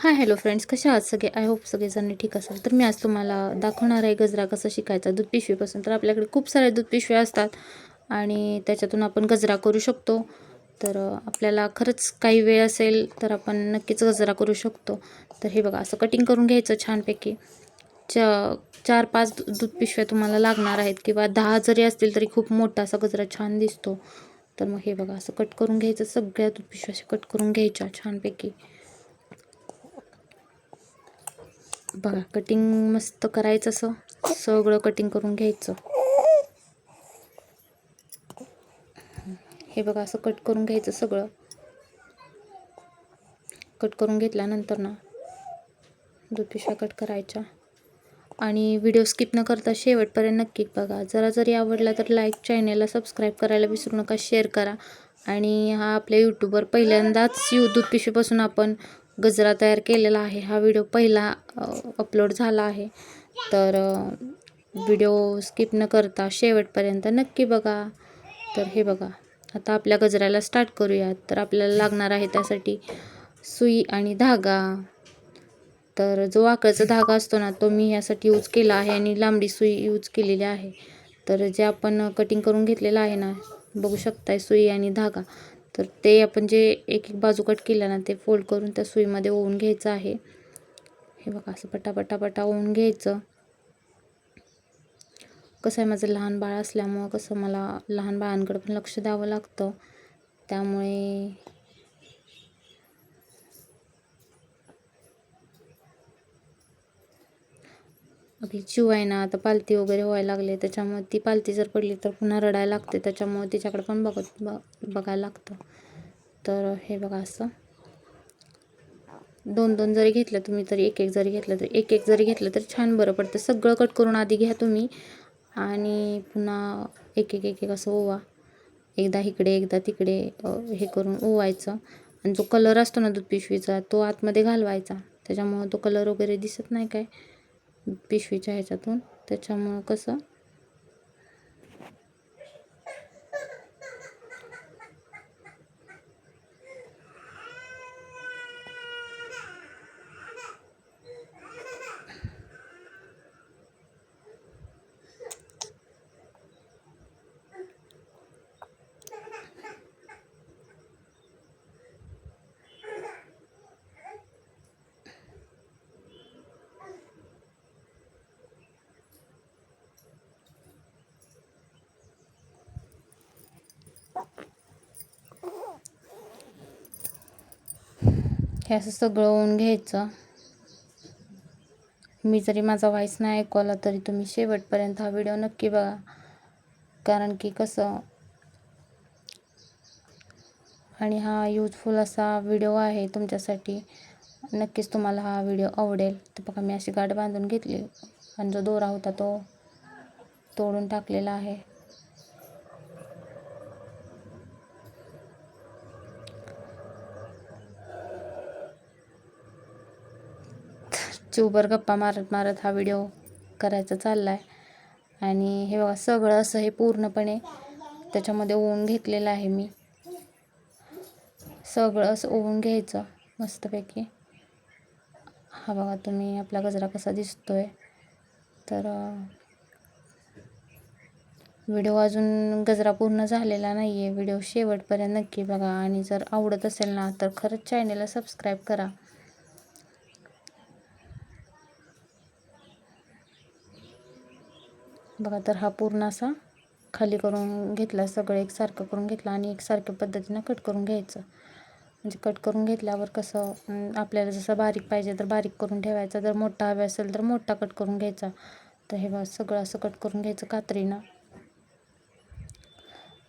Hi hello friends कसे आहात सगळे? आय होप सगळेजण ठीक असेल. तर मी आज तुम्हाला दाखवणार आहे गजरा कसा शिकायचा. दूध पिशवीपासून. तर आपल्याकडे खूप साऱ्या दूध पिशव्या असतात. आणि त्याच्यातून आपण गजरा करू शकतो. तर आपल्याला खरंच काही वेळ असेल तर आपण नक्कीच गजरा करू शकतो. तर हे बघा असं कटिंग करून घ्यायचं छानपैकी. च चार पाच दूध पिशव्या तुम्हाला लागणार आहेत किंवा दहा जरी असतील तरी खूप मोठा असा गजरा छान दिसतो. तर मग हे बघा असं कट करून घ्यायचं. सगळ्या दूध पिशव्या कट करून घ्यायच्या छानपैकी. बघा कटिंग मस्त करायचं असं. सगळं कटिंग करून घ्यायचं. हे बघा असं कट करून घ्यायचं सगळं. कट करून घेतल्यानंतर ना दुपिशा कट करायच्या. आणि व्हिडिओ स्किप न करता शेवटपर्यंत नक्की बघा. जरा जरी आवडला तर लाईक चॅनेलला सबस्क्राईब करायला विसरू नका शेअर करा. आणि हा आपल्या यूट्यूबवर पहिल्यांदाच यू दूध पिशवीपासून आपण गजरा तयार केलेला आहे. हा व्हिडिओ पहिला अपलोड झाला आहे. तर व्हिडिओ स्किप न करता शेवटपर्यंत नक्की बघा. तर हे बघा आता आपल्या गजऱ्याला स्टार्ट करूयात. तर आपल्याला लागणार आहे त्यासाठी सुई आणि धागा. तर जो आकळचा धागा असतो ना तो मी यासाठी यूज केला आहे आणि लांबडी सुई यूज केलेली आहे. तर जे आपण कटिंग करून घेतलेलं आहे ना बघू शकताय सुई आणि धागा. तर ते आपण जे एक एक बाजू कट केला ना ते फोल्ड करून त्या सुईमध्ये ओवून घ्यायचं आहे. हे बघा असं पटापटापटा ओवून घ्यायचं. कसं आहे माझं लहान बाळ असल्यामुळं कसं मला लहान बाळांकडे पण लक्ष द्यावं लागतं. त्यामुळे आपली चिव आहे ना आता पालती वगैरे व्हायला लागले त्याच्यामुळे ती पालती जर पडली तर पुन्हा रडायला लागते त्याच्यामुळे तिच्याकडे पण बघत ब बघायला लागतं. तर हे बघा असं. दोन दोन जरी घेतलं तुम्ही तरी एक एक जरी घेतलं तरी एक एक जरी घेतलं तरी छान बरं पडतं. सगळं कट करून आधी घ्या तुम्ही आणि पुन्हा एक एक एक एक असं ओवा. एकदा इकडे एकदा तिकडे हे करून ओवायचं. आणि जो कलर असतो ना दूध पिशवीचा तो आतमध्ये घालवायचा. त्याच्यामुळं तो कलर वगैरे दिसत नाही काय. पिशवीच्या ह्याच्यातून. त्याच्यामुळं कसं हे असं सगळं होऊन घ्यायचं. मी जरी माझा व्हॉइस नाही ऐकवला तरी तुम्ही शेवटपर्यंत हा व्हिडिओ नक्की बघा. कारण की कसं आणि हा यूजफुल असा व्हिडिओ आहे तुमच्यासाठी. नक्कीच तुम्हाला हा व्हिडिओ आवडेल. तर बघा मी अशी गाठ बांधून घेतली. आणि जो दोरा होता तो तोडून टाकलेला आहे. चिवभर गप्पा मारत मारत हा व्हिडिओ करायचा चालला आहे आणि हे बघा सगळं असं हे पूर्णपणे त्याच्यामध्ये ओवून घेतलेलं आहे मी. सगळं असं ओवून घ्यायचं मस्तपैकी. हा बघा तुम्ही आपला गजरा कसा दिसतो आहे तर व्हिडिओ अजून गजरा पूर्ण झालेला नाही आहे व्हिडिओ शेवटपर्यंत नक्की बघा. आणि जर आवडत असेल ना तर खरंच चॅनेलला सबस्क्राईब करा. बघा तर हा पूर्ण असा खाली करून घेतला सगळं एकसारखं करून घेतलं आणि एकसारख्या पद्धतीनं कट करून घ्यायचं. म्हणजे कट करून घेतल्यावर कसं आपल्याला जसं बारीक पाहिजे तर बारीक करून ठेवायचा जर मोठा हवा असेल तर मोठा कट करून घ्यायचा. तर हे बघा सगळं असं कट करून घ्यायचं कात्रीनं.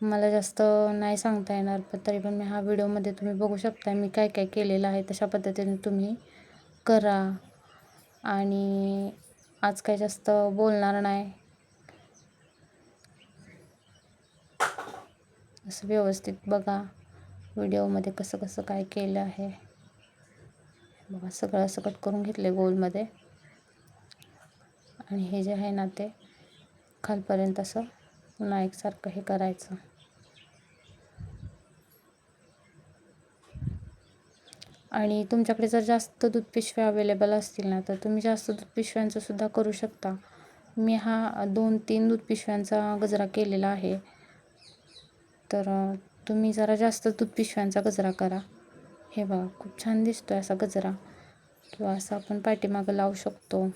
मला जास्त नाही सांगता येणार पण तरी पण मी हा व्हिडिओमध्ये तुम्ही बघू शकता मी काय काय केलेलं आहे. तशा पद्धतीने तुम्ही करा. आणि आज काय जास्त बोलणार नाही. असं व्यवस्थित बघा. व्हिडिओमध्ये कसं कसं काय केलं आहे. बघा सगळं असं कट करून घेतले गोलमध्ये. आणि हे जे आहे ना ते खालपर्यंत असं पुन्हा एकसारखं हे करायचं. आणि तुमच्याकडे जर जास्त दूध पिशव्या अवेलेबल असतील ना तर तुम्ही जास्त दूध पिशव्यांचं सुद्धा करू शकता. मी हा दोन तीन दूध पिशव्यांचा गजरा केलेला आहे. तर तुम्ही जरा जास्त दूध पिशव्यांचा गजरा करा. हे बघा खूप छान दिसतो आहे असा गजरा. किंवा असं आपण पाठीमागं लावू शकतो.